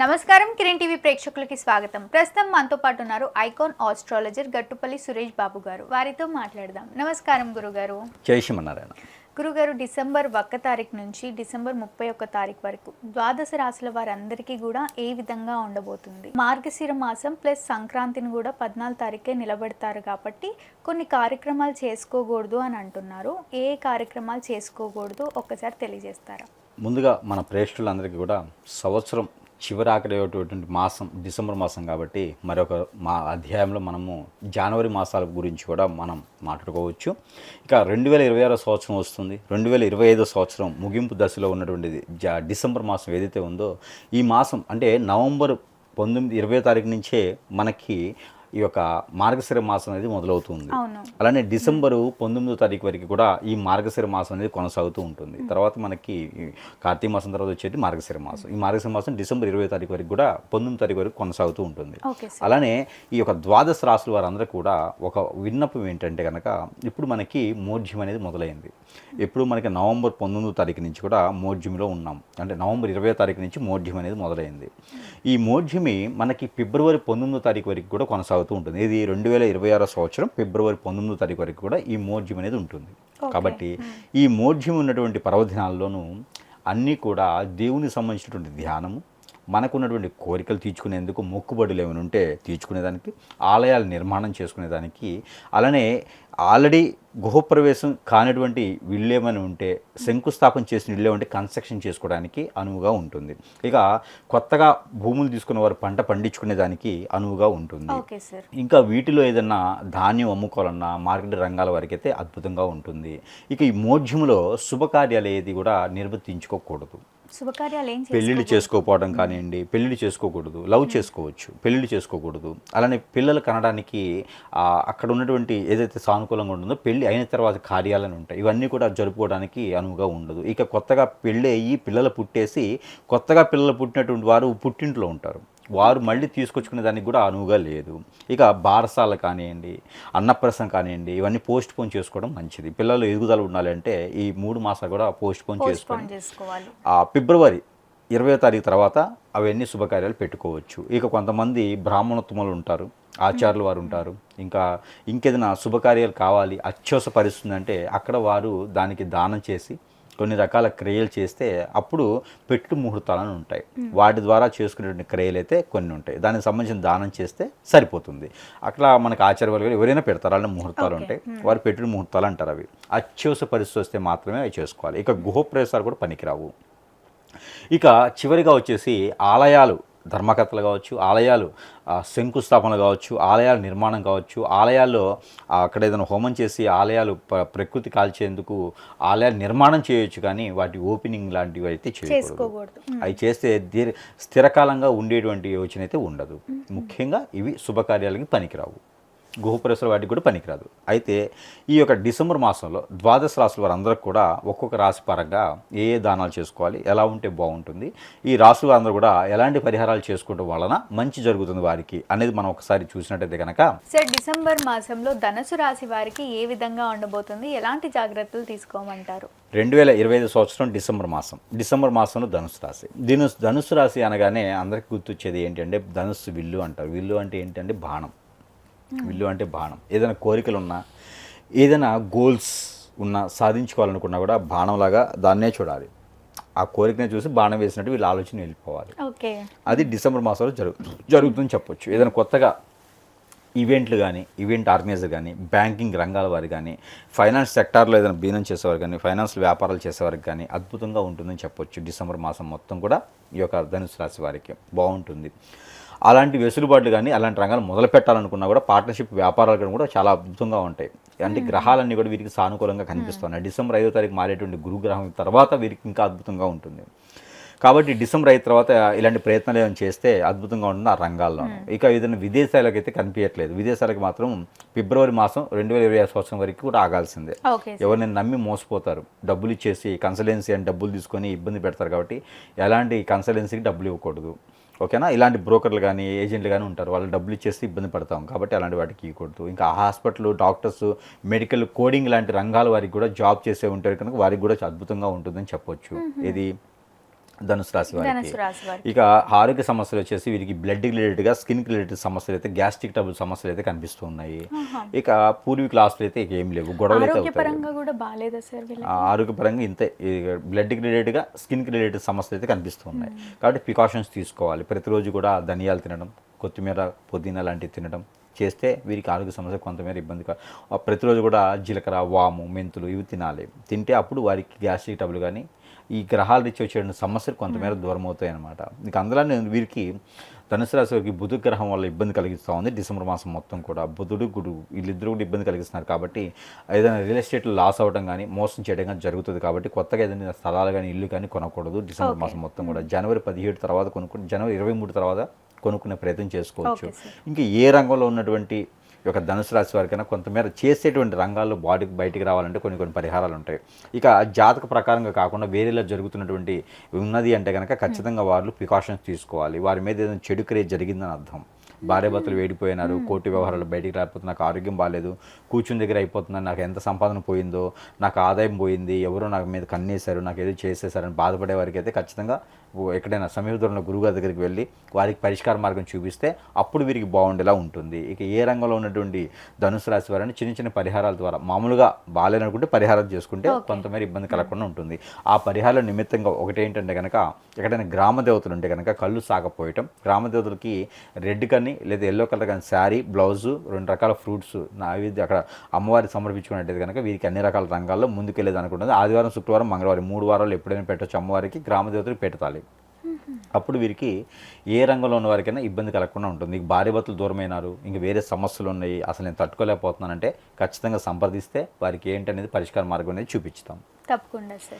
నమస్కారం కిరణ్ టీవీ ప్రేక్షకులకి స్వాగతం. ప్రస్తుతం మనతో పాటు ఉన్నారు ఐకాన్ ఆస్ట్రాలజర్ గట్టుపల్లి సురేష్ బాబు గారు. వారితో మాట్లాడదాం. నమస్కారం గురుగారు. జై శ్రీమన్నారాయణ. గురుగారు డిసెంబర్ ఒక్క తారీఖు నుంచి డిసెంబర్ ముప్పై ఒక్క తారీఖు వరకు ద్వాదశ రాశుల వారందరికీ కూడా ఏ విధంగా ఉండబోతుంది? మార్గశిర మాసం ప్లస్ సంక్రాంతిని కూడా పద్నాలుగు తారీఖే నిలబెడతారు కాబట్టి కొన్ని కార్యక్రమాలు చేసుకోకూడదు అని అంటున్నారు. ఏ కార్యక్రమాలు చేసుకోకూడదు? ఒక్కసారి తెలియజేస్తారా? ముందుగా మన ప్రేక్షకులందరికీ కూడా సంవత్సరం చివరాఖరేటువంటి మాసం డిసెంబర్ మాసం కాబట్టి మరొక మా అధ్యాయంలో మనము జనవరి మాసాల గురించి కూడా మనం మాట్లాడుకోవచ్చు. ఇక రెండు వేల ఇరవై ఆరో సంవత్సరం వస్తుంది. రెండు వేల ఇరవై ఐదో సంవత్సరం ముగింపు దశలో ఉన్నటువంటిది జా డిసెంబర్ మాసం ఏదైతే ఉందో ఈ మాసం అంటే నవంబర్ పంతొమ్మిది ఇరవై తారీఖు నుంచే మనకి ఈ యొక్క మార్గశిర మాసం అనేది మొదలవుతుంది. అలానే డిసెంబరు పంతొమ్మిదో తారీఖు వరకు కూడా ఈ మార్గశిర మాసం అనేది కొనసాగుతూ ఉంటుంది. తర్వాత మనకి కార్తీక మాసం తర్వాత వచ్చేది మార్గశిర మాసం. ఈ మార్గశిర మాసం డిసెంబర్ ఇరవై తారీఖు వరకు కూడా పంతొమ్మిది తారీఖు వరకు కొనసాగుతూ ఉంటుంది. అలానే ఈ యొక్క ద్వాదశ రాశుల వారందరూ కూడా ఒక విన్నపం ఏంటంటే కనుక ఇప్పుడు మనకి మోర్జ్యం అనేది మొదలైంది. ఇప్పుడు మనకి నవంబర్ పంతొమ్మిదో తారీఖు నుంచి కూడా మోర్జ్యంలో ఉన్నాం. అంటే నవంబర్ ఇరవై తారీఖు నుంచి మోర్జ్యం అనేది మొదలైంది. ఈ మోర్జ్యమి మనకి ఫిబ్రవరి పంతొమ్మిదో తారీఖు వరకు కూడా కొనసాగుతూ ఉంటుంది. ఇది రెండు వేల ఇరవై ఆరో సంవత్సరం ఫిబ్రవరి పంతొమ్మిదో తారీఖు వరకు కూడా ఈ మోర్జ్యం అనేది ఉంటుంది. కాబట్టి ఈ మోర్జ్యం ఉన్నటువంటి పర్వదినాల్లోనూ అన్నీ కూడా దేవునికి సంబంధించినటువంటి ధ్యానము మనకున్నటువంటి కోరికలు తీర్చుకునేందుకు మొక్కుబడులు ఏమైనా ఉంటే తీర్చుకునేదానికి ఆలయాలు నిర్మాణం చేసుకునేదానికి అలానే ఆల్రెడీ గృహప్రవేశం కానిటువంటి ఏమైనా ఉంటే శంకుస్థాపన చేసిన ఇల్లు ఉంటే కన్స్ట్రక్షన్ చేసుకోవడానికి అనువుగా ఉంటుంది. ఇక కొత్తగా భూములు తీసుకున్న వారు పంట పండించుకునేదానికి అనువుగా ఉంటుంది. ఇంకా వీటిలో ఏదన్నా ధాన్యం అమ్ముకోవాలన్నా మార్కెట్ రంగాల వరకు అయితే అద్భుతంగా ఉంటుంది. ఇక ఈ మోడ్యములో శుభకార్యాలు ఏది కూడా నిర్వర్తించుకోకూడదు. శుభకార్యాలు ఏం పెళ్ళిళ్ళు చేసుకోకపోవడం కానివ్వండి పెళ్ళిళ్ళు చేసుకోకూడదు లవ్ చేసుకోవచ్చు పెళ్ళిళ్ళు చేసుకోకూడదు. అలానే పిల్లలు కనడానికి అక్కడ ఉన్నటువంటి ఏదైతే సానుకూలంగా ఉంటుందో పెళ్ళి అయిన తర్వాత కార్యాలను ఉంటాయి. ఇవన్నీ కూడా జరుపుకోవడానికి అనువుగా ఉండదు. ఇక కొత్తగా పెళ్ళి అయ్యి పిల్లలు పుట్టేసి కొత్తగా పిల్లలు పుట్టినటువంటి వారు పుట్టింట్లో ఉంటారు. వారు మళ్ళీ తీసుకొచ్చుకునే దానికి కూడా అనువుగా లేదు. ఇక బారసాల కానివ్వండి అన్నప్రసం కానివ్వండి ఇవన్నీ పోస్ట్ పోన్ చేసుకోవడం మంచిది. పిల్లలు ఎదుగుదల ఉండాలంటే ఈ మూడు మాసాలు కూడా పోస్ట్ పోన్ చేసుకోవాలి. ఫిబ్రవరి ఇరవై తారీఖు తర్వాత అవన్నీ శుభకార్యాలు పెట్టుకోవచ్చు. ఇక కొంతమంది బ్రాహ్మణోత్తములు ఉంటారు. ఆచార్యులు వారు ఉంటారు. ఇంకా ఇంకేదైనా శుభకార్యాలు కావాలి అంటే అక్కడ వారు దానికి దానం చేసి కొన్ని రకాల క్రియలు చేస్తే అప్పుడు పెట్టు ముహూర్తాలను ఉంటాయి. వాటి ద్వారా చేసుకునేటువంటి క్రియలు అయితే కొన్ని ఉంటాయి. దానికి సంబంధించిన దానం చేస్తే సరిపోతుంది. అక్కడ మనకు ఆచార్య వాళ్ళు ఎవరైనా పెడతారు అలాంటి ముహూర్తాలు ఉంటాయి. వారు పెట్టిన ముహూర్తాలు అంటారు అవి. అత్యవసర పరిస్థితి వస్తే మాత్రమే అవి చేసుకోవాలి. ఇక గృహప్రవేశాలు కూడా పనికిరావు. ఇక చివరిగా వచ్చేసి ఆలయాలు. ధర్మకర్తలు కావచ్చు ఆలయాలు ఆ, శంకుస్థాపన కావచ్చు ఆలయాల నిర్మాణం కావచ్చు ఆలయాల్లో అక్కడ ఏదైనా హోమం చేసి ఆలయాలు ప్ర- ప్రకృతి కాల్చేందుకు ఆలయాలు నిర్మాణం చేయొచ్చు కానీ వాటి ఓపెనింగ్ లాంటివి అయితే చేయకూడదు. చేసుకోకూడదు. అవి చేస్తే స్థిరకాలంగా ఉండేటువంటి యోచన అయితే ఉండదు. ముఖ్యంగా ఇవి శుభకార్యాలకి పనికిరావు. గృహప్రవేశాల వాటికి కూడా పనికిరాదు. అయితే ఈ యొక్క డిసెంబర్ మాసంలో ద్వాదశ రాశుల వారందరికి కూడా ఒక్కొక్క రాశి పరంగా ఏ ఏ దానాలు చేసుకోవాలి ఎలా ఉంటే బాగుంటుంది ఈ రాశుల వారందరూ కూడా ఎలాంటి పరిహారాలు చేసుకోవడం వలన మంచి జరుగుతుంది వారికి అనేది మనం ఒకసారి చూసినట్టయితే కనుక సార్ డిసెంబర్ మాసంలో ధనుసు రాశి వారికి ఏ విధంగా ఉండబోతుంది? ఎలాంటి జాగ్రత్తలు తీసుకోమంటారు? రెండు వేల ఇరవై ఐదు సంవత్సరం డిసెంబర్ మాసం. డిసెంబర్ మాసంలో ధనుసు రాశి. దీని ధనుసు రాశి అనగానే అందరికి గుర్తొచ్చేది ఏంటంటే ధనుస్సు విల్లు అంటారు. విల్లు అంటే ఏంటంటే బాణం. విల్లు అంటే బాణం. ఏదైనా కోరికలు ఉన్నా ఏదైనా గోల్స్ ఉన్నా సాధించుకోవాలనుకున్నా కూడా బాణంలాగా దాన్నే చూడాలి. ఆ కోరికనే చూసి బాణం వేసినట్టు వీళ్ళ ఆలోచన వెళ్ళిపోవాలి. ఓకే. అది డిసెంబర్ మాసంలో జరుగు జరుగుతుందని చెప్పొచ్చు. ఏదైనా కొత్తగా ఈవెంట్లు కానీ ఈవెంట్ ఆర్గనైజర్ కానీ బ్యాంకింగ్ రంగాల వారు కానీ ఫైనాన్స్ సెక్టార్లో ఏదైనా బీనం చేసేవారు కానీ ఫైనాన్స్ వ్యాపారాలు చేసేవారికి కానీ అద్భుతంగా ఉంటుందని చెప్పొచ్చు. డిసెంబర్ మాసం మొత్తం కూడా ఈ యొక్క ధనుసు రాశి వారికి. బాగుంటుంది. అలాంటి వెసులుబాట్లు కానీ అలాంటి రంగాలు మొదలు పెట్టాలనుకున్నా కూడా పార్ట్నర్షిప్ వ్యాపారాలు కానీ కూడా చాలా అద్భుతంగా ఉంటాయి. అంటే గ్రహాలన్నీ కూడా వీరికి సానుకూలంగా కనిపిస్తున్నాయి. డిసెంబర్ ఐదో తారీఖు మారేటువంటి గురుగ్రహం తర్వాత వీరికి ఇంకా అద్భుతంగా ఉంటుంది. కాబట్టి డిసెంబర్ అయిన తర్వాత ఇలాంటి ప్రయత్నాలు ఏమైనా చేస్తే అద్భుతంగా ఉంటుంది ఆ రంగాల్లో ఇక ఏదైనా విదేశాలకు అయితే కనిపించట్లేదు. విదేశాలకు మాత్రం ఫిబ్రవరి మాసం రెండు వేల ఇరవై సంవత్సరం వరకు కూడా ఆగాల్సిందే. ఎవరిని నమ్మి మోసపోతారు. డబ్బులు ఇచ్చేసి కన్సల్టెన్సీ అని డబ్బులు తీసుకొని ఇబ్బంది పెడతారు కాబట్టి ఎలాంటి కన్సల్టెన్సీకి డబ్బులు ఇవ్వకూడదు. ఓకేనా? ఇలాంటి బ్రోకర్లు కానీ ఏజెంట్లు కానీ ఉంటారు. వాళ్ళు డబ్బులు ఇచ్చేసి ఇబ్బంది పడతాం. కాబట్టి అలాంటి వాటికి ఇవ్వకూడదు ఇంకా హాస్పిటల్ డాక్టర్స్ మెడికల్ కోడింగ్ లాంటి రంగాల వారికి కూడా జాబ్ చేసే ఉంటారు కనుక వారికి కూడా అద్భుతంగా ఉంటుందని చెప్పొచ్చు. ఇది ధనుసు రాశి వారికి. ఇక ఆరోగ్య సమస్యలు వచ్చేసి వీరికి బ్లడ్ రిలేటెడ్గా స్కిన్ రిలేటెడ్ సమస్యలు అయితే గ్యాస్ట్రిక్ ట్రబుల్ సమస్యలు అయితే కనిపిస్తున్నాయి ఇక పూర్వీకుల ఆస్తులు అయితే ఇక ఏం లేవు. గొడవలు అయితే ఆరోగ్యపరంగా ఇంతే. బ్లడ్కి రిలేటెడ్గా స్కిన్కి రిలేటెడ్ సమస్యలు అయితే కనిపిస్తున్నాయి కాబట్టి ప్రికాషన్స్ తీసుకోవాలి. ప్రతిరోజు కూడా ధనియాలు తినడం కొత్తిమీర పుదీనా లాంటివి తినడం చేస్తే వీరికి ఆరోగ్య సమస్య కొంతమేర ఇబ్బంది ప్రతిరోజు కూడా జీలకర్ర వాము మెంతులు ఇవి తినాలి. తింటే అప్పుడు వారికి గ్యాస్ట్రిక్ ట్రబుల్ కానీ ఈ గ్రహాల రీతి వచ్చే సమస్యలు కొంతమేర దూరం అవుతాయి అనమాట ఇక అందులోనే వీరికి ధనుసు రాశి వారికి బుధ గ్రహం వల్ల ఇబ్బంది కలిగిస్తూ ఉంది డిసెంబర్ మాసం మొత్తం కూడా. బుధుడు గుడు వీళ్ళిద్దరు కూడా ఇబ్బంది కలిగిస్తున్నారు కాబట్టి ఏదైనా రియల్ ఎస్టేట్లో లాస్ అవ్వడం కానీ మోసం చేయడం కానీ జరుగుతుంది కాబట్టి కొత్తగా ఏదైనా స్థలాలు కానీ ఇల్లు కానీ కొనకూడదు డిసెంబర్ మాసం మొత్తం కూడా. జనవరి పదిహేడు తర్వాత కొనుక్కుని జనవరి ఇరవై మూడు తర్వాత కొనుక్కునే ప్రయత్నం చేసుకోవచ్చు. ఇంకా ఏ రంగంలో ఉన్నటువంటి యొక్క ధనుసు రాశి వారికైనా కొంతమేర చేసేటువంటి రంగాల్లో బాడీకి బయటికి రావాలంటే కొన్ని కొన్ని పరిహారాలు ఉంటాయి. ఇక జాతక ప్రకారంగా కాకుండా వేరేలా జరుగుతున్నటువంటి ఉన్నది అంటే కనుక ఖచ్చితంగా వాళ్ళు ప్రికాషన్స్ తీసుకోవాలి. వారి మీద ఏదైనా చెడు క్రియ జరిగిందని అర్థం. భార్యాభర్తలు వేడిపోయినారు కోర్టు వ్యవహారాలు బయటికి రాకపోతే నాకు ఆరోగ్యం బాగాలేదు కూర్చుని దగ్గర అయిపోతున్నాను నాకు ఎంత సంపాదన పోయిందో నాకు ఆదాయం పోయింది ఎవరో నాకు మీద కన్నేశారు నాకు ఏదో చేసేసారని బాధపడే వారికి అయితే ఖచ్చితంగా ఎక్కడైనా సమీప దూరంలో గురుగారి దగ్గరికి వెళ్ళి వారికి పరిష్కార మార్గం చూపిస్తే అప్పుడు వీరికి బాగుండేలా ఉంటుంది. ఇక ఏ రంగంలో ఉన్నటువంటి ధనుసు రాశి వారిని చిన్న చిన్న పరిహారాల ద్వారా మామూలుగా బాగాలేననుకుంటే పరిహారాలు చేసుకుంటే కొంతమేర ఇబ్బంది కలగకుండా ఉంటుంది. ఆ పరిహారాల నిమిత్తంగా ఒకటి ఏంటంటే కనుక ఎక్కడైనా గ్రామ దేవతలు ఉంటే కనుక కళ్ళు సాగపోయటం గ్రామ దేవతలకి రెడ్ కానీ లేదా ఎల్లో కలర్ కానీ శారీ బ్లౌజు రెండు రకాల ఫ్రూట్స్ నైవేద్యం అక్కడ అమ్మవారికి సమర్పించుకున్నట్టయితే కనుక వీరికి అన్ని రకాల రంగాల్లో ముందుకెళ్ళేది అనుకుంటుంది. ఆదివారం శుక్రవారం మంగళవారం మూడు వారాలు ఎప్పుడైనా పెట్టొచ్చు అమ్మవారికి గ్రామ దేవతలకు పెట్టాలి. అప్పుడు వీరికి ఏ రంగంలో ఉన్న వారికైనా ఇబ్బంది కలగకుండా ఉంటుంది. ఇంక భార్య భర్తలు దూరమైనారు. ఇంక వేరే సమస్యలు ఉన్నాయి. అసలు నేను తట్టుకోలేకపోతున్నానంటే ఖచ్చితంగా సంప్రదిస్తే వారికి ఏంటనేది పరిష్కార మార్గం అనేది చూపించుతాం తప్పకుండా సార్.